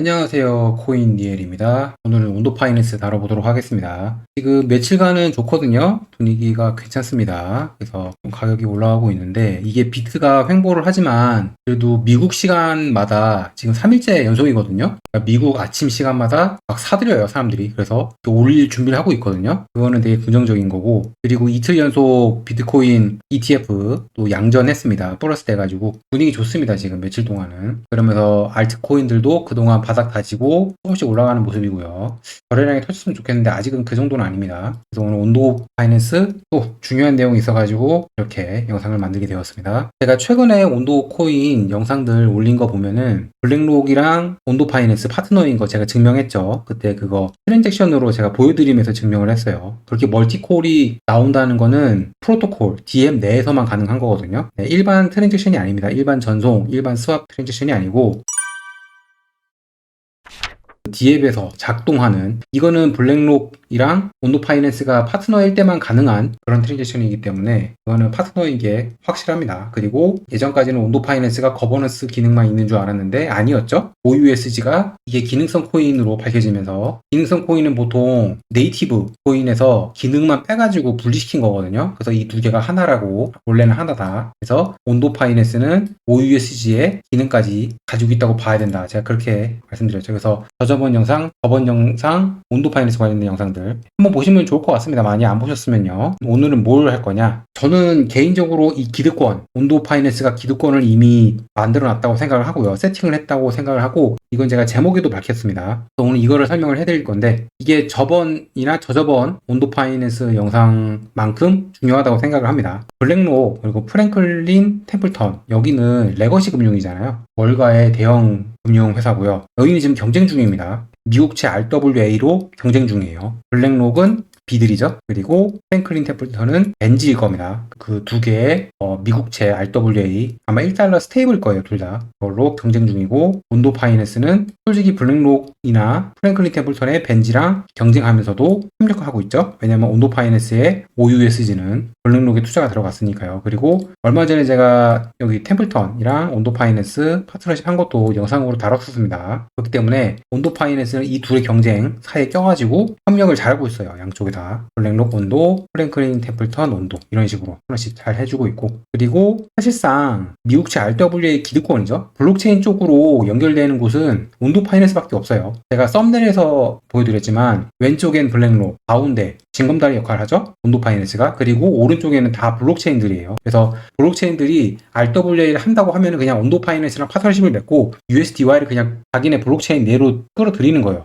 안녕하세요. 코인 니엘입니다. 오늘은 온도 파이낸스 다뤄보도록 하겠습니다. 지금 며칠간은 좋거든요. 분위기가 괜찮습니다. 그래서 좀 가격이 올라가고 있는데 이게 비트가 횡보를 하지만 그래도 미국 시간마다 지금 3일째 연속이거든요. 그러니까 미국 아침 시간마다 막 사들여요, 사람들이. 그래서 또 올릴 준비를 하고 있거든요. 그거는 되게 긍정적인 거고 그리고 이틀 연속 비트코인 ETF 또 양전했습니다. 플러스 돼가지고 분위기 좋습니다, 지금 며칠 동안은. 그러면서 알트코인들도 그동안 바닥 다지고 조금씩 올라가는 모습이고요. 거래량이 터졌으면 좋겠는데 아직은 그 정도는 아닙니다. 그래서 오늘 온도 파이낸스 또 중요한 내용이 있어가지고 이렇게 영상을 만들게 되었습니다. 제가 최근에 온도 코인 영상들 올린 거 보면은 블랙록이랑 온도 파이낸스 파트너인 거 제가 증명했죠. 그때 그거 트랜잭션으로 제가 보여드리면서 증명을 했어요. 그렇게 멀티콜이 나온다는 거는 프로토콜 DM 내에서만 가능한 거거든요. 네, 일반 트랜잭션이 아닙니다. 일반 전송, 일반 스왑 트랜잭션이 아니고 디앱에서 작동하는 이거는 블랙록이랑 온도 파이낸스가 파트너일 때만 가능한 그런 트랜잭션이기 때문에 이거는 파트너인 게 확실합니다. 그리고 예전까지는 온도 파이낸스가 거버넌스 기능만 있는 줄 알았는데 아니었죠. OUSG가 이게 기능성 코인으로 밝혀지면서 기능성 코인은 보통 네이티브 코인에서 기능만 빼가지고 분리시킨 거거든요. 그래서 이 두 개가 하나라고 원래는 하나다. 그래서 온도 파이낸스는 OUSG의 기능까지 가지고 있다고 봐야 된다. 제가 그렇게 말씀드렸죠. 그래서 저저번 영상, 저번 영상, 온도 파이낸스 관련된 영상들 한번 보시면 좋을 것 같습니다. 많이 안 보셨으면요. 오늘은 뭘 할 거냐? 저는 개인적으로 이 기득권, 온도 파이낸스가 기득권을 이미 만들어 놨다고 생각을 하고요. 세팅을 했다고 생각을 하고 이건 제가 제목에도 밝혔습니다. 오늘 이거를 설명을 해드릴 건데 이게 저번이나 저저번 온도 파이낸스 영상만큼 중요하다고 생각을 합니다. 블랙록 그리고 프랭클린 템플턴 여기는 레거시 금융이잖아요. 월가의 대형 금융 회사고요. 여기는 지금 경쟁 중입니다. 미국채 RWA로 경쟁 중이에요. 블랙록은 비들이죠. 그리고 프랭클린 벤지일 겁니다. 그두 개의 어, 미국채 RWA 아마 1달러 스테이블 거예요, 둘 다. 그걸로 경쟁 중이고 온도 파이낸스는 솔직히 블랙록이나 프랭클린 템플턴의 벤지랑 경쟁하면서도 협력하고 있죠. 왜냐면 온도 파이낸스의 OUSG는 블랙록에 투자가 들어갔으니까요. 그리고 얼마 전에 제가 여기 템플턴이랑 온도 파이낸스 파트너십 한 것도 영상으로 다뤘었습니다. 그렇기 때문에 온도 파이낸스는 이 둘의 경쟁 사이에 껴가지고 협력을 잘하고 있어요. 양쪽에 다. 블랙록 온도, 프랭클린 템플턴 온도 이런 식으로 하나씩 잘 해주고 있고 그리고 사실상 미국채 RWA 기득권이죠. 블록체인 쪽으로 연결되는 곳은 온도 파이낸스밖에 없어요. 제가 썸네일에서 보여드렸지만 왼쪽엔 블랙록, 가운데 징검다리 역할을 하죠. 온도 파이낸스가 그리고 오른쪽에는 다 블록체인들이에요. 그래서 블록체인들이 RWA를 한다고 하면은 그냥 온도 파이낸스랑 파트너십을 맺고 USDY를 그냥 자기네 블록체인 내로 끌어들이는 거예요.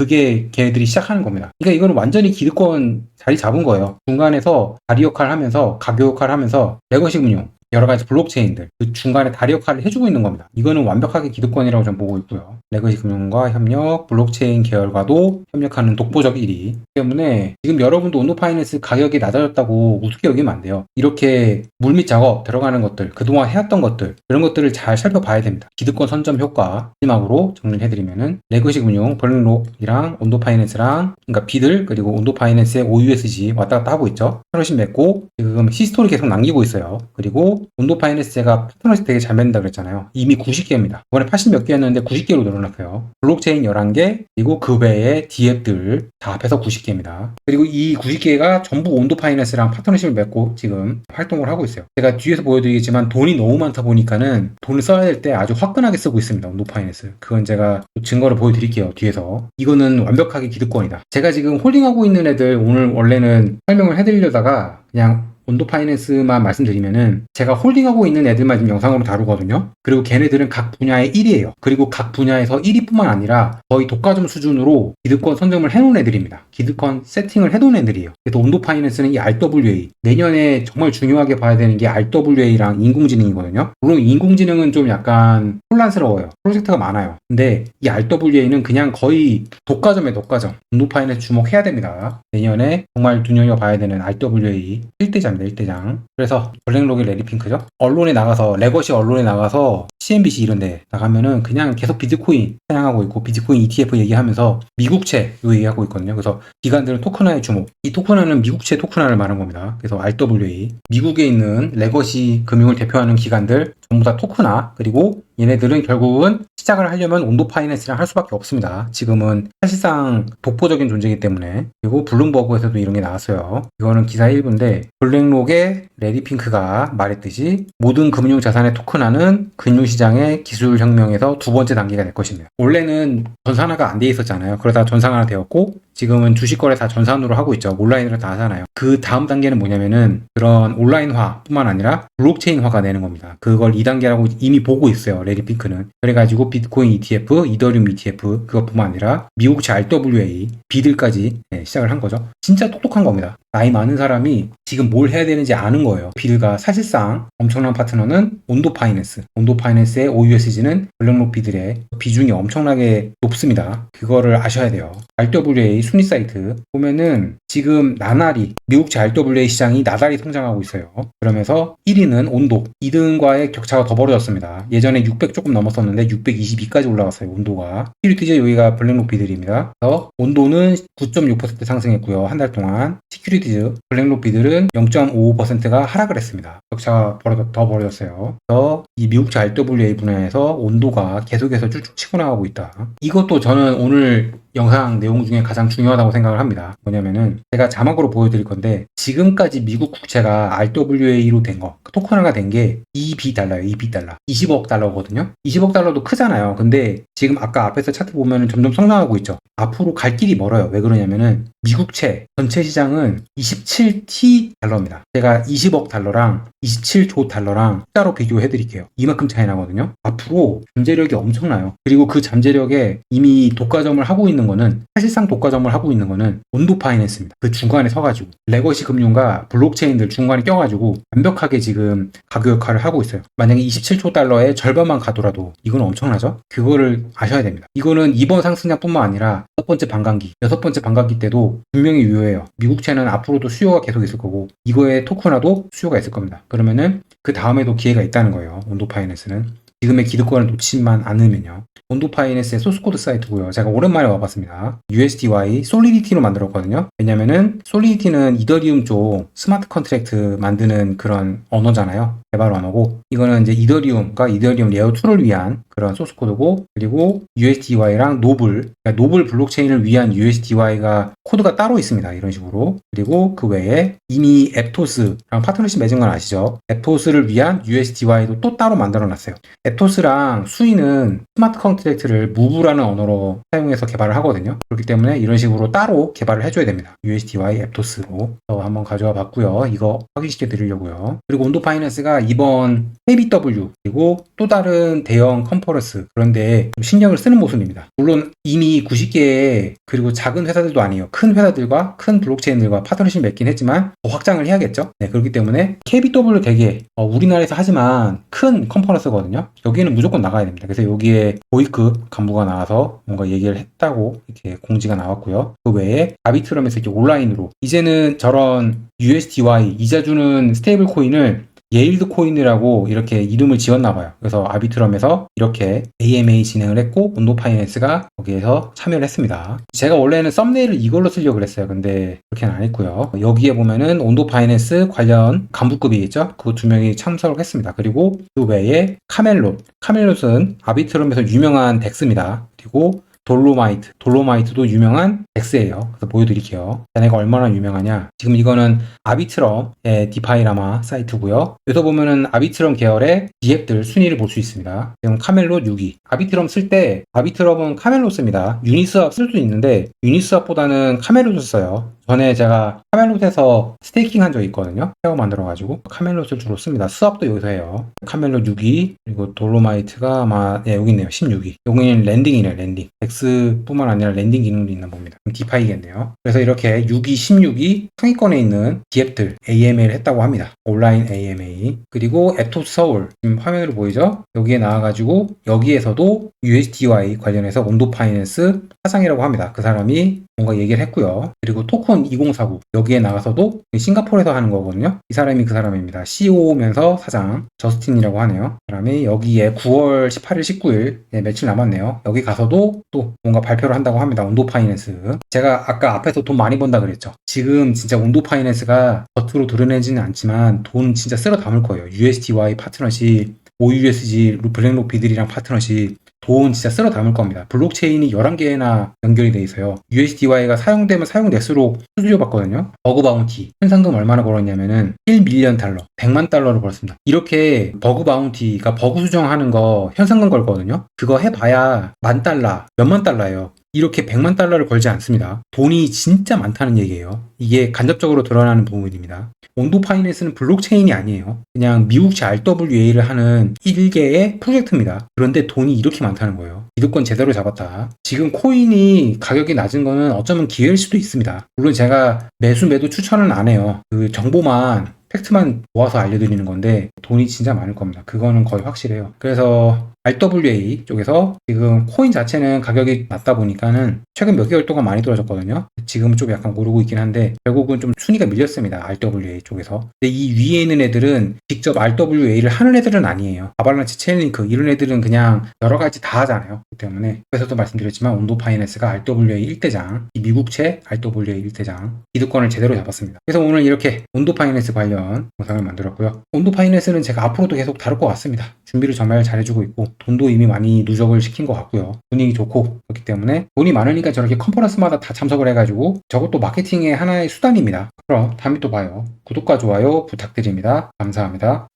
그게 걔네들이 시작하는 겁니다. 그러니까 이거는 완전히 기득권 자리 잡은 거예요. 중간에서 다리 역할을 하면서 가교 역할을 하면서 레거시 금융 여러 가지 블록체인들 그 중간에 다리 역할을 해주고 있는 겁니다. 이거는 완벽하게 기득권이라고 저는 보고 있고요. 레거시 금융과 협력, 블록체인 계열과도 협력하는 독보적 1위 때문에 지금 여러분도 온도 파이낸스 가격이 낮아졌다고 우습게 여기면 안 돼요. 이렇게 물밑 작업 들어가는 것들, 그동안 해왔던 것들 그런 것들을 잘 살펴봐야 됩니다. 기득권 선점 효과 마지막으로 정리를 해드리면은 레거시 금융, 블랙록이랑 온도 파이낸스랑 그러니까 비들 그리고 온도 파이낸스의 OUSG 왔다 갔다 하고 있죠. 파트너십 맺고 지금 히스토리 계속 남기고 있어요. 그리고 온도 파이낸스 제가 파트너십 되게 잘 맺는다 그랬잖아요. 이미 90개입니다. 이번에 80 몇 개였는데 90개로 늘어났어요. 블록체인 11개 그리고 그 외에 디앱들 다 합해서 90개입니다. 그리고 이 90개가 전부 온도 파이낸스랑 파트너십을 맺고 지금 활동을 하고 있어요. 제가 뒤에서 보여드리겠지만 돈이 너무 많다 보니까는 돈을 써야 될 때 아주 화끈하게 쓰고 있습니다. 온도 파이낸스. 그건 제가 증거를 보여드릴게요. 뒤에서. 이거는 완벽하게 기득권이다. 제가 지금 홀딩하고 있는 애들 오늘 원래는 설명을 해드리려다가 그냥 온도 파이낸스만 말씀드리면은 제가 홀딩하고 있는 애들만 지금 영상으로 다루거든요. 그리고 걔네들은 각 분야의 1위예요. 그리고 각 분야에서 1위뿐만 아니라 거의 독과점 수준으로 기득권 선점을 해놓은 애들입니다. 기득권 세팅을 해놓은 애들이에요. 그래서 온도 파이낸스는 이 RWA 내년에 정말 중요하게 봐야 되는 게 RWA랑 인공지능이거든요. 물론 인공지능은 좀 약간 혼란스러워요. 프로젝트가 많아요. 근데 이 RWA는 그냥 거의 독과점에 독과점. 온도 파이낸스 주목해야 됩니다. 내년에 정말 눈여겨봐야 되는 RWA 1대 장 1대장. 그래서 블랙록이 레디핑크죠. 언론에 나가서 레거시 언론에 나가서 CNBC 이런 데 나가면은 그냥 계속 비트코인 사냥하고 있고 비트코인 ETF 얘기하면서 미국채 요 얘기하고 있거든요. 그래서 기관들은 토큰화에 주목. 이 토큰화는 미국채 토큰화를 말한 겁니다. 그래서 RWA 미국에 있는 레거시 금융을 대표하는 기관들 전부 다 토크나 그리고 얘네들은 결국은 시작을 하려면 온도 파이낸스랑 할 수밖에 없습니다. 지금은 사실상 독보적인 존재이기 때문에 그리고 블룸버그에서도 이런 게 나왔어요. 이거는 기사 1부인데 블랙록의 레디핑크가 말했듯이 모든 금융 자산의 토큰화는 금융시장의 기술 혁명에서 두 번째 단계가 될 것입니다. 원래는 전산화가 안 돼 있었잖아요. 그러다 전산화가 되었고 지금은 주식 거래 다 전산으로 하고 있죠. 온라인으로 다 하잖아요. 그 다음 단계는 뭐냐면은 그런 온라인화뿐만 아니라 블록체인화가 되는 겁니다. 그걸 2단계라고 이미 보고 있어요. 레디핑크는. 그래가지고 비트코인 ETF, 이더리움 ETF 그것뿐만 아니라 미국채 RWA, 비들까지 네, 시작을 한 거죠. 진짜 똑똑한 겁니다. 나이 많은 사람이 지금 뭘 해야 되는지 아는 거예요. 비드가 사실상 엄청난 파트너는 온도 파이낸스. 온도 파이낸스의 OUSG는 블랙록 비들의 비중이 엄청나게 높습니다. 그거를 아셔야 돼요. RWA 순위 사이트 보면은 지금 나날이 미국채 RWA 시장이 나달이 성장하고 있어요. 그러면서 1위는 온도, 2등과의 격차가 더 벌어졌습니다. 예전에 600 조금 넘었었는데 622까지 올라갔어요. 온도가. 시큐리티즈 여기가 블랙록 비들입니다. 그래서 온도는 9.6% 상승했고요. 한 달 동안. 시큐리 블랙록 비들은 0.55%가 하락을 했습니다. 격차가 벌어져, 더 벌어졌어요. 그래서 이 미국채 RWA 분야에서 온도가 계속해서 쭉쭉 치고 나가고 있다. 이것도 저는 오늘 영상 내용 중에 가장 중요하다고 생각을 합니다. 뭐냐면은 제가 자막으로 보여드릴 건데 지금까지 미국 국채가 RWA로 된 거, 토큰화가 된 게 2B 달러예요. 2B 달러. 20억 달러거든요. 20억 달러도 크잖아요. 근데 지금 아까 앞에서 차트 보면은 점점 성장하고 있죠. 앞으로 갈 길이 멀어요. 왜 그러냐면은 미국채 전체 시장은 27T 달러입니다. 제가 20억 달러랑 27조 달러랑 숫자로 비교해 드릴게요. 이만큼 차이 나거든요. 앞으로 잠재력이 엄청나요. 그리고 그 잠재력에 이미 독과점을 하고 있는 거는 사실상 독과점을 하고 있는 거는 온도 파이낸스입니다. 그 중간에 서가지고 레거시 금융과 블록체인들 중간에 껴가지고 완벽하게 지금 가격 역할을 하고 있어요. 만약에 27조 달러의 절반만 가더라도 이건 엄청나죠? 그거를 아셔야 됩니다. 이거는 이번 상승장뿐만 아니라 첫 번째 반감기, 여섯 번째 반감기 때도 분명히 유효해요. 미국채는 앞으로도 수요가 계속 있을 거고 이거의 토크나도 수요가 있을 겁니다. 그러면은 그 다음에도 기회가 있다는 거예요. 온도 파이낸스는. 지금의 기득권을 놓치만 않으면요. 온도 파이낸스의 소스코드 사이트고요. 제가 오랜만에 와봤습니다. USDY 솔리디티로 만들었거든요. 왜냐면은 솔리디티는 이더리움 쪽 스마트 컨트랙트 만드는 그런 언어잖아요. 개발 언어고 이거는 이제 이더리움과 이더리움 레어 2를 위한 그런 소스 코드고 그리고 USDY랑 노블 그러니까 노블 블록체인을 위한 USDY가 코드가 따로 있습니다. 이런 식으로 그리고 그 외에 이미 앱토스랑 파트너십 맺은 건 아시죠? 앱토스를 위한 USDY도 또 따로 만들어 놨어요. 앱토스랑 수이는 스마트 컨트랙트를 무브라는 언어로 사용해서 개발을 하거든요. 그렇기 때문에 이런 식으로 따로 개발을 해줘야 됩니다. USDY 앱토스로 한번 가져와 봤고요. 이거 확인시켜 드리려고요. 그리고 온도 파이낸스가 이번 KBW 그리고 또 다른 대형 컨퍼런스 그런데 좀 신경을 쓰는 모습입니다. 물론 이미 90개의 그리고 작은 회사들도 아니에요. 큰 회사들과 큰 블록체인들과 파트너십 맺긴 했지만 더 확장을 해야겠죠. 네, 그렇기 때문에 KBW 되게 어, 우리나라에서 하지만 큰 컨퍼런스거든요. 여기는 무조건 나가야 됩니다. 그래서 여기에 보이급 간부가 나와서 뭔가 얘기를 했다고 이렇게 공지가 나왔고요. 그 외에 아비트럼에서 이렇게 온라인으로 이제는 저런 USDY 이자 주는 스테이블 코인을 예일드 코인이라고 이렇게 이름을 지었나 봐요. 그래서 아비트럼에서 이렇게 AMA 진행을 했고 온도 파이낸스가 거기에서 참여를 했습니다. 제가 원래는 썸네일을 이걸로 쓰려고 그랬어요. 근데 그렇게는 안 했고요. 여기에 보면은 온도 파이낸스 관련 간부급이 있죠. 그 두 명이 참석을 했습니다. 그리고 그 외에 카멜롯. 카멜롯은 아비트럼에서 유명한 덱스입니다. 그리고 돌로마이트. 돌로마이트도 유명한 덱스예요. 그래서 보여드릴게요. 얘네가 얼마나 유명하냐. 지금 이거는 아비트럼의 디파이라마 사이트고요. 여기서 보면은 아비트럼 계열의 디앱들 순위를 볼 수 있습니다. 지금 카멜롯 6위. 아비트럼 쓸 때 아비트럼은 카멜롯 씁니다. 유니스왑 쓸 수 있는데 유니스왑보다는 카멜롯을 써요. 전에 제가 카멜롯에서 스테이킹 한 적이 있거든요. 페어 만들어가지고 카멜롯을 주로 씁니다. 수압도 여기서 해요. 카멜롯 6위 그리고 돌로마이트가 아마 네, 여기 있네요. 16위. 여기는 랜딩이네요. 랜딩. 엑스뿐만 아니라 랜딩 기능도 있나 봅니다. 디파이겠네요. 그래서 이렇게 6위, 16위 상위권에 있는 디앱들 AMA를 했다고 합니다. 온라인 AMA 그리고 에토스 서울 지금 화면으로 보이죠? 여기에 나와가지고 여기에서도 USDY 관련해서 온도 파이낸스 사장이라고 합니다. 그 사람이 뭔가 얘기를 했고요. 그리고 토큰 2049 여기에 나가서도 싱가포르에서 하는 거거든요. 이 사람이 그 사람입니다. CEO면서 사장 저스틴이라고 하네요. 그 사람이 여기에 9월 18일, 19일 네, 며칠 남았네요. 여기 가서도 또 뭔가 발표를 한다고 합니다. 온도 파이낸스. 제가 아까 앞에서 돈 많이 번다 그랬죠. 지금 진짜 온도 파이낸스가 겉으로 드러내지는 않지만 돈 진짜 쓸어 담을 거예요. USDY 파트너십 OUSG 블랙록 비들이랑 파트너십 돈 진짜 쓸어 담을 겁니다. 블록체인이 11개나 연결이 돼 있어요. USDY가 사용되면 사용될수록 수수료 받거든요. 버그 바운티. 현상금 얼마나 벌었냐면은 1밀리언 달러, 100만 달러를 벌었습니다. 이렇게 버그 바운티가 버그 수정하는 거 현상금 걸거든요. 그거 해봐야 만 달러, 몇만 달러예요. 이렇게 100만 달러를 걸지 않습니다. 돈이 진짜 많다는 얘기예요. 이게 간접적으로 드러나는 부분입니다. 온도 파이낸스는 블록체인이 아니에요. 그냥 미국식 RWA를 하는 일개의 프로젝트입니다. 그런데 돈이 이렇게 많다는 거예요. 기득권 제대로 잡았다. 지금 코인이 가격이 낮은 거는 어쩌면 기회일 수도 있습니다. 물론 제가 매수 매도 추천은 안 해요. 그 정보만 팩트만 모아서 알려드리는 건데 돈이 진짜 많을 겁니다. 그거는 거의 확실해요. 그래서 RWA 쪽에서 지금 코인 자체는 가격이 낮다 보니까는 최근 몇 개월 동안 많이 떨어졌거든요. 지금은 좀 약간 오르고 있긴 한데 결국은 좀 순위가 밀렸습니다. RWA 쪽에서. 근데 이 위에 있는 애들은 직접 RWA를 하는 애들은 아니에요. 아발란치 체인링크 이런 애들은 그냥 여러 가지 다 하잖아요. 그 때문에 그래서도 말씀드렸지만 온도 파이낸스가 RWA 1대장, 이 미국채 RWA 1대장 기득권을 제대로 잡았습니다. 그래서 오늘 이렇게 온도 파이낸스 관련 영상을 만들었고요. 온도 파이낸스는 제가 앞으로도 계속 다룰 것 같습니다. 준비를 정말 잘해주고 있고 돈도 이미 많이 누적을 시킨 것 같고요. 분위기 좋고 그렇기 때문에 돈이 많으니까 저렇게 컨퍼런스마다 다 참석을 해가지고 저것도 마케팅의 하나의 수단입니다. 그럼 다음에 또 봐요. 구독과 좋아요 부탁드립니다. 감사합니다.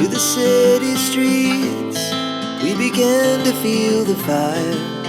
To the city streets. We began to feel the fire.